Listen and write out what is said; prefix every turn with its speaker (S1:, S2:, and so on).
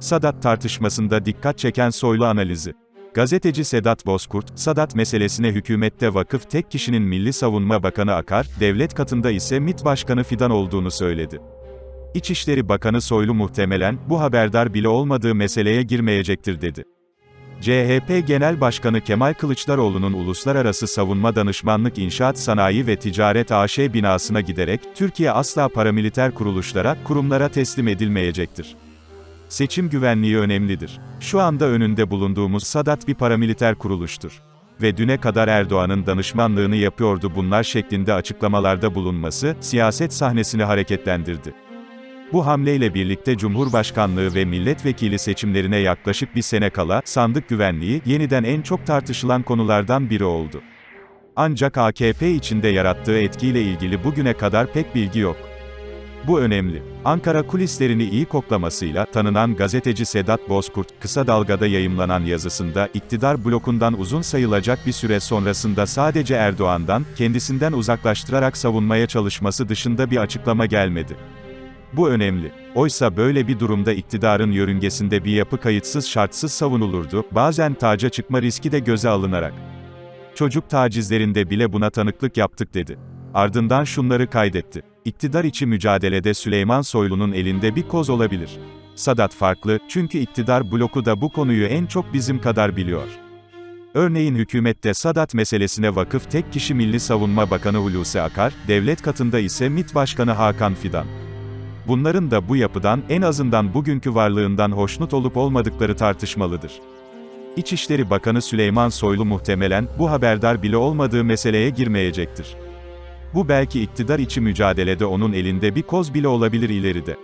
S1: Sadat tartışmasında dikkat çeken Soylu analizi. Gazeteci Sedat Bozkurt, Sadat meselesine hükümette vakıf tek kişinin Milli Savunma Bakanı Akar, devlet katında ise MİT Başkanı Fidan olduğunu söyledi. İçişleri Bakanı Soylu muhtemelen, bu haberdar bile olmadığı meseleye girmeyecektir dedi. CHP Genel Başkanı Kemal Kılıçdaroğlu'nun Uluslararası Savunma Danışmanlık İnşaat Sanayi ve Ticaret AŞ binasına giderek, Türkiye asla paramiliter kuruluşlara, kurumlara teslim edilmeyecektir. Seçim güvenliği önemlidir. Şu anda önünde bulunduğumuz Sadat bir paramiliter kuruluştur. Ve düne kadar Erdoğan'ın danışmanlığını yapıyordu bunlar şeklinde açıklamalarda bulunması, siyaset sahnesini hareketlendirdi. Bu hamleyle birlikte Cumhurbaşkanlığı ve milletvekili seçimlerine yaklaşık bir sene kala, sandık güvenliği, yeniden en çok tartışılan konulardan biri oldu. Ancak AKP içinde yarattığı etkiyle ilgili bugüne kadar pek bilgi yok. Bu önemli. Ankara kulislerini iyi koklamasıyla tanınan gazeteci Sedat Bozkurt, kısa dalgada yayımlanan yazısında, iktidar blokundan uzun sayılacak bir süre sonrasında sadece Erdoğan'dan, kendisinden uzaklaştırarak savunmaya çalışması dışında bir açıklama gelmedi. Bu önemli. Oysa böyle bir durumda iktidarın yörüngesinde bir yapı kayıtsız şartsız savunulurdu, bazen taca çıkma riski de göze alınarak. Çocuk tacizlerinde bile buna tanıklık yaptık dedi. Ardından şunları kaydetti. İktidar içi mücadelede Süleyman Soylu'nun elinde bir koz olabilir. Sadat farklı, çünkü iktidar bloku da bu konuyu en çok bizim kadar biliyor. Örneğin hükümette Sadat meselesine vakıf tek kişi Milli Savunma Bakanı Hulusi Akar, devlet katında ise MİT Başkanı Hakan Fidan. Bunların da bu yapıdan, en azından bugünkü varlığından hoşnut olup olmadıkları tartışmalıdır. İçişleri Bakanı Süleyman Soylu muhtemelen, bu haberdar bile olmadığı meseleye girmeyecektir. Bu belki iktidar içi mücadelede onun elinde bir koz bile olabilir ileride.